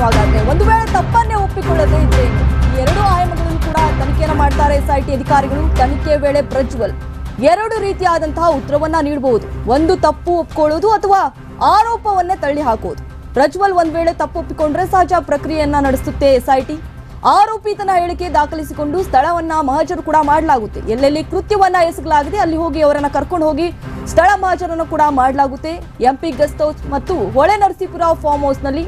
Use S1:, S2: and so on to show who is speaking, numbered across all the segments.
S1: ಏನು ಹಾಗಾದ್ರೆ ಒಂದು ವೇಳೆ ತಪ್ಪನ್ನೇ ಒಪ್ಪಿಕೊಳ್ಳದೆ ಇದ್ರೆ ಎರಡು ಆಯಾಮಗಳನ್ನು ಕೂಡ ತನಿಖೆಯನ್ನು ಮಾಡ್ತಾರೆ ಎಸ್ಐಟಿ ಅಧಿಕಾರಿಗಳು. ತನಿಖೆ ವೇಳೆ ಪ್ರಜ್ವಲ್. ಎರಡು ರೀತಿಯಾದಂತಹ ಉತ್ತರವನ್ನ ನೀಡಬಹುದು ಒಂದು ತಪ್ಪು ಒಪ್ಕೊಳ್ಳೋದು ಅಥವಾ ಆರೋಪವನ್ನೇ ತಳ್ಳಿ ಹಾಕೋದು ಪ್ರಜ್ವಲ್ ಒಂದ್ ವೇಳೆ ತಪ್ಪು ಒಪ್ಪಿಕೊಂಡ್ರೆ ಸಹಜ ಪ್ರಕ್ರಿಯೆಯನ್ನ ನಡೆಸುತ್ತೆ ಎಸ್ಐಟಿ ಆರೋಪಿ ತನ್ನ ಹೇಳಿಕೆ ದಾಖಲಿಸಿಕೊಂಡು ಸ್ಥಳವನ್ನ ಮಹಜರು ಕೂಡ ಮಾಡಲಾಗುತ್ತೆ. ಎಲ್ಲೆಲ್ಲಿ ಕೃತ್ಯವನ್ನ ಎಸಗಲಾಗಿದೆ ಅಲ್ಲಿ ಹೋಗಿ ಅವರನ್ನ ಕರ್ಕೊಂಡು ಹೋಗಿ ಸ್ಥಳ ಮಹಜರನ್ನು ಕೂಡ ಮಾಡಲಾಗುತ್ತೆ. ಎಂಪಿ ಗೆಸ್ಟ್ ಹೌಸ್ ಮತ್ತು ಹೊಳೆ ನರಸೀಪುರ ಫಾರ್ಮ್ ಹೌಸ್ನಲ್ಲಿ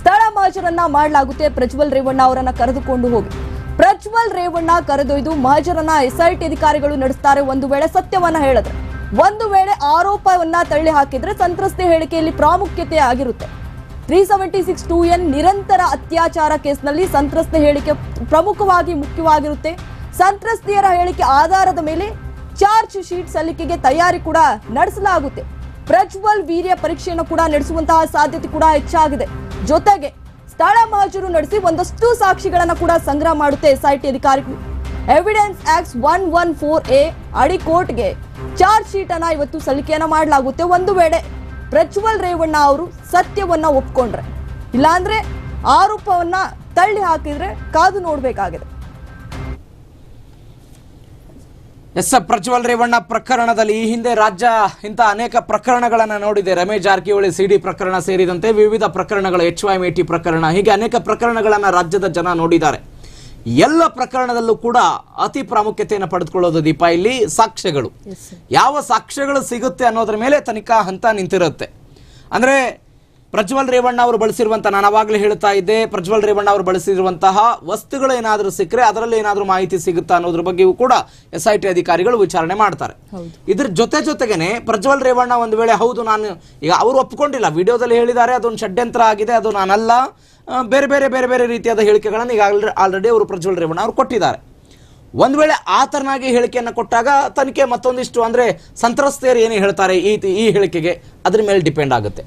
S1: ಸ್ಥಳ ಮಹಜರನ್ನ ಮಾಡಲಾಗುತ್ತೆ. ಪ್ರಜ್ವಲ್ ರೇವಣ್ಣ ಅವರನ್ನ ಕರೆದುಕೊಂಡು ಹೋಗಿ. ಪ್ರಜ್ವಲ್ ರೇವಣ್ಣ ಕರೆದೊಯ್ದು ಮಹಜರನ್ನ ಎಸ್ಐಟಿ ಅಧಿಕಾರಿಗಳು ನಡೆಸ್ತಾರೆ. ಒಂದು ವೇಳೆ ಸತ್ಯವನ್ನ ಹೇಳಿದ್ರೆ, ಒಂದು ವೇಳೆ ಆರೋಪವನ್ನ ತಳ್ಳಿ ಹಾಕಿದ್ರೆ ಸಂತ್ರಸ್ತೆ ಹೇಳಿಕೆಯಲ್ಲಿ ಪ್ರಾಮುಖ್ಯತೆ ಆಗಿರುತ್ತೆ. Three seventy six two N ನಿರಂತರ ಅತ್ಯಾಚಾರ ಕೇಸ್ನಲ್ಲಿ ಸಂತ್ರಸ್ತೆ ಹೇಳಿಕೆ ಪ್ರಮುಖವಾಗಿ ಮುಖ್ಯವಾಗಿರುತ್ತೆ. ಸಂತ್ರಸ್ತೆಯರ ಹೇಳಿಕೆ ಆಧಾರದ ಮೇಲೆ ಚಾರ್ಜ್ ಶೀಟ್ ಸಲ್ಲಿಕೆಗೆ ತಯಾರಿ ಕೂಡ ನಡೆಸಲಾಗುತ್ತೆ. ಪ್ರಜ್ವಲ್ ವೀರ್ಯ ಪರೀಕ್ಷೆಯನ್ನು ಕೂಡ ನಡೆಸುವಂತಹ ಸಾಧ್ಯತೆ ಕೂಡ ಹೆಚ್ಚಾಗಿದೆ. ಜೊತೆಗೆ ಸ್ಥಳ ಮಹಜೂರು ನಡೆಸಿ ಒಂದಷ್ಟು ಸಾಕ್ಷಿಗಳನ್ನು ಕೂಡ ಸಂಗ್ರಹ ಮಾಡುತ್ತೆ ಎಸ್ಐಟಿ ಅಧಿಕಾರಿಗಳು. Evidence act one one four A ಅಡಿ ಕೋರ್ಟ್ಗೆ ಚಾರ್ಜ್ ಶೀಟ್ ಅನ್ನ ಇವತ್ತು ಸಲ್ಲಿಕೆಯನ್ನ ಮಾಡಲಾಗುತ್ತೆ ಒಂದು ವೇಳೆ ಪ್ರಜ್ವಲ್ ರೇವಣ್ಣ ಅವರು ಸತ್ಯವನ್ನ ಒಪ್ಕೊಂಡ್ರೆ. ಇಲ್ಲಾಂದ್ರೆ ಆರೋಪವನ್ನ ತಳ್ಳಿ ಹಾಕಿದ್ರೆ ಕಾದು ನೋಡ್ಬೇಕಾಗಿದೆ.
S2: ಎಸ್ ಪ್ರಜ್ವಲ್ ರೇವಣ್ಣ ಪ್ರಕರಣದಲ್ಲಿ ಈ ಹಿಂದೆ ರಾಜ್ಯ ಇಂಥ ಅನೇಕ ಪ್ರಕರಣಗಳನ್ನು ನೋಡಿದೆ. ರಮೇಶ್ ಜಾರಕಿಹೊಳಿ ಸಿಡಿ ಪ್ರಕರಣ ಸೇರಿದಂತೆ ವಿವಿಧ ಪ್ರಕರಣಗಳು ಎಚ್ ವೈ ಮೇಟಿ ಪ್ರಕರಣ ಹೀಗೆ ಅನೇಕ ಪ್ರಕರಣಗಳನ್ನು ರಾಜ್ಯದ ಜನ ನೋಡಿದ್ದಾರೆ. ಎಲ್ಲ ಪ್ರಕರಣದಲ್ಲೂ ಕೂಡ ಅತಿ ಪ್ರಾಮುಖ್ಯತೆಯನ್ನು ಪಡೆದುಕೊಳ್ಳೋದು ದೀಪ. ಇಲ್ಲಿ ಸಾಕ್ಷ್ಯಗಳು. ಯಾವ ಸಾಕ್ಷ್ಯಗಳು ಸಿಗುತ್ತೆ ಅನ್ನೋದ್ರ ಮೇಲೆ ತನಿಖಾ ಹಂತ ನಿಂತಿರುತ್ತೆ. ಅಂದ್ರೆ ಪ್ರಜ್ವಲ್ ರೇವಣ್ಣ ಅವರು ಬಳಸಿರುವಂಥ ನಾನು ಅವಾಗಲೇ ಹೇಳ್ತಾ ಇದ್ದೆ ಪ್ರಜ್ವಲ್ ರೇವಣ್ಣ ಅವರು ಬಳಸಿರುವಂತಹ ವಸ್ತುಗಳು ಏನಾದರೂ ಸಿಕ್ಕರೆ ಅದರಲ್ಲಿ ಏನಾದರೂ ಮಾಹಿತಿ ಸಿಗುತ್ತಾ ಅನ್ನೋದ್ರ ಬಗ್ಗೆಯೂ ಕೂಡ ಎಸ್ ಐ ಟಿ ಅಧಿಕಾರಿಗಳು ವಿಚಾರಣೆ ಮಾಡ್ತಾರೆ. ಇದ್ರ ಜೊತೆ ಜೊತೆಗೇನೆ ಪ್ರಜ್ವಲ್ ರೇವಣ್ಣ ಒಂದು ವೇಳೆ ಹೌದು ನಾನು ಈಗ ಅವರು ಒಪ್ಕೊಂಡಿಲ್ಲ ವಿಡಿಯೋದಲ್ಲಿ ಹೇಳಿದ್ದಾರೆ ಅದೊಂದು ಷಡ್ಯಂತ್ರ ಆಗಿದೆ ಅದು ನಾನಲ್ಲ. ಬೇರೆ ಬೇರೆ ಬೇರೆ ಬೇರೆ ರೀತಿಯಾದ ಹೇಳಿಕೆಗಳನ್ನು ಈಗ ಆಲ್ರೆಡಿ ಅವರು ಪ್ರಜ್ವಲ್ ರೇವಣ್ಣ ಅವರು ಕೊಟ್ಟಿದ್ದಾರೆ. ಒಂದು ವೇಳೆ ಆ ತರನಾಗಿ ಹೇಳಿಕೆಯನ್ನು ಕೊಟ್ಟಾಗ ತನಿಖೆ ಮತ್ತೊಂದಿಷ್ಟು ಅಂದ್ರೆ ಸಂತ್ರಸ್ತೆಯರು ಏನು ಹೇಳ್ತಾರೆ ಈ ಈ ಹೇಳಿಕೆಗೆ ಅದ್ರ ಮೇಲೆ ಡಿಪೆಂಡ್ ಆಗುತ್ತೆ.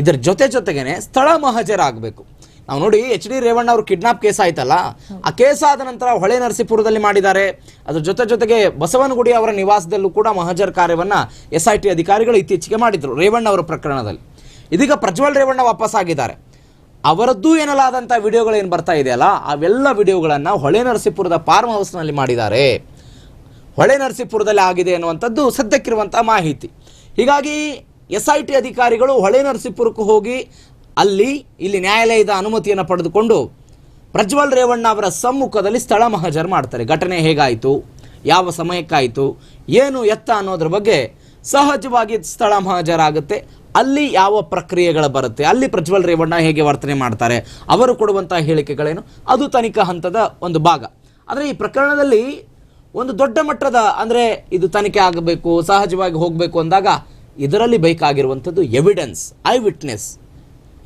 S2: ಇದರ ಜೊತೆ ಜೊತೆಗೇನೆ ಸ್ಥಳ ಮಹಜರಾಗಬೇಕು. ನಾವು ನೋಡಿ ಎಚ್ ಡಿ ರೇವಣ್ಣ ಅವರು ಕಿಡ್ನಾಪ್ ಕೇಸ್ ಆಯ್ತಲ್ಲ, ಆ ಕೇಸ್ ಆದ ನಂತರ ಹೊಳೆ ನರಸೀಪುರದಲ್ಲಿ ಮಾಡಿದ್ದಾರೆ. ಅದ್ರ ಜೊತೆ ಜೊತೆಗೆ ಬಸವನಗುಡಿ ಅವರ ನಿವಾಸದಲ್ಲೂ ಕೂಡ ಮಹಜರ್ ಕಾರ್ಯವನ್ನು ಎಸ್ ಐ ಟಿ ಅಧಿಕಾರಿಗಳು ಇತ್ತೀಚೆಗೆ ಮಾಡಿದ್ರು, ರೇವಣ್ಣ ಅವರ ಪ್ರಕರಣದಲ್ಲಿ. ಇದೀಗ ಪ್ರಜ್ವಲ್ ರೇವಣ್ಣ ವಾಪಸ್ ಆಗಿದ್ದಾರೆ. ಅವರದ್ದು ವಿಡಿಯೋಗಳು ಏನು ಬರ್ತಾ ಇದೆಯಲ್ಲ ಅವೆಲ್ಲ ವಿಡಿಯೋಗಳನ್ನು ಹೊಳೆ ನರಸೀಪುರದ ಫಾರ್ಮ್ ಹೌಸ್ನಲ್ಲಿ ಮಾಡಿದ್ದಾರೆ. ಹೊಳೆ ನರಸೀಪುರದಲ್ಲಿ ಆಗಿದೆ ಅನ್ನುವಂಥದ್ದು ಸದ್ಯಕ್ಕಿರುವಂಥ ಮಾಹಿತಿ. ಹೀಗಾಗಿ ಎಸ್ ಐ ಟಿ ಅಧಿಕಾರಿಗಳು ಹೊಳೆ ನರಸೀಪುರಕ್ಕೆ ಹೋಗಿ ಅಲ್ಲಿ ಇಲ್ಲಿ ನ್ಯಾಯಾಲಯದ ಅನುಮತಿಯನ್ನು ಪಡೆದುಕೊಂಡು ಪ್ರಜ್ವಲ್ ರೇವಣ್ಣ ಅವರ ಸಮ್ಮುಖದಲ್ಲಿ ಸ್ಥಳ ಮಹಜರ್ ಮಾಡ್ತಾರೆ. ಘಟನೆ ಹೇಗಾಯಿತು? ಯಾವ ಸಮಯಕ್ಕಾಯಿತು? ಏನು ಎತ್ತ ಅನ್ನೋದ್ರ ಬಗ್ಗೆ ಸಹಜವಾಗಿ ಸ್ಥಳ ಮಹಜರಾಗುತ್ತೆ ಅಲ್ಲಿ ಯಾವ ಪ್ರಕ್ರಿಯೆಗಳು ಬರುತ್ತೆ? ಅಲ್ಲಿ ಪ್ರಜ್ವಲ್ ರೇವಣ್ಣ ಹೇಗೆ ವರ್ತನೆ ಮಾಡ್ತಾರೆ? ಅವರು ಕೊಡುವಂಥ ಹೇಳಿಕೆಗಳೇನು? ಅದು ತನಿಖಾ ಹಂತದ ಒಂದು ಭಾಗ. ಆದರೆ ಈ ಪ್ರಕರಣದಲ್ಲಿ ಒಂದು ದೊಡ್ಡ ಮಟ್ಟದ ಅಂದರೆ ಇದು ತನಿಖೆ ಆಗಬೇಕು, ಸಹಜವಾಗಿ ಹೋಗಬೇಕು ಅಂದಾಗ ಇದರಲ್ಲಿ ಬೇಕಾಗಿರುವಂಥದ್ದು ಎವಿಡೆನ್ಸ್ ಐ ವಿಟ್ನೆಸ್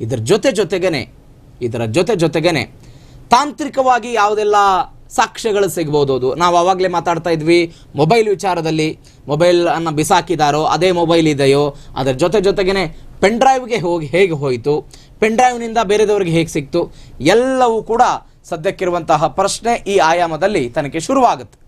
S2: ಇದರ ಜೊತೆ ಜೊತೆಗೇ ಇದರ ಜೊತೆ ಜೊತೆಗೇನೆ ತಾಂತ್ರಿಕವಾಗಿ ಯಾವುದೆಲ್ಲ ಸಾಕ್ಷ್ಯಗಳು ಸಿಗ್ಬೋದು ಅದು. ನಾವು ಆವಾಗಲೇ ಮಾತಾಡ್ತಾ ಇದ್ವಿ, ಮೊಬೈಲ್ ವಿಚಾರದಲ್ಲಿ ಮೊಬೈಲ್ ಅನ್ನು ಬಿಸಾಕಿದಾರೋ, ಅದೇ ಮೊಬೈಲ್ ಇದೆಯೋ, ಅದರ ಜೊತೆ ಜೊತೆಗೇ ಪೆನ್ ಡ್ರೈವ್ಗೆ ಹೋಗಿ ಹೇಗೆ ಹೋಯಿತು, ಪೆನ್ ಡ್ರೈವ್ನಿಂದ ಬೇರೆದವ್ರಿಗೆ ಹೇಗೆ ಸಿಕ್ತು, ಎಲ್ಲವೂ ಕೂಡ ಸದ್ಯಕ್ಕಿರುವಂತಹ ಪ್ರಶ್ನೆ ಈ ಆಯಾಮದಲ್ಲಿ ತನಗೆ ಶುರುವಾಗುತ್ತೆ.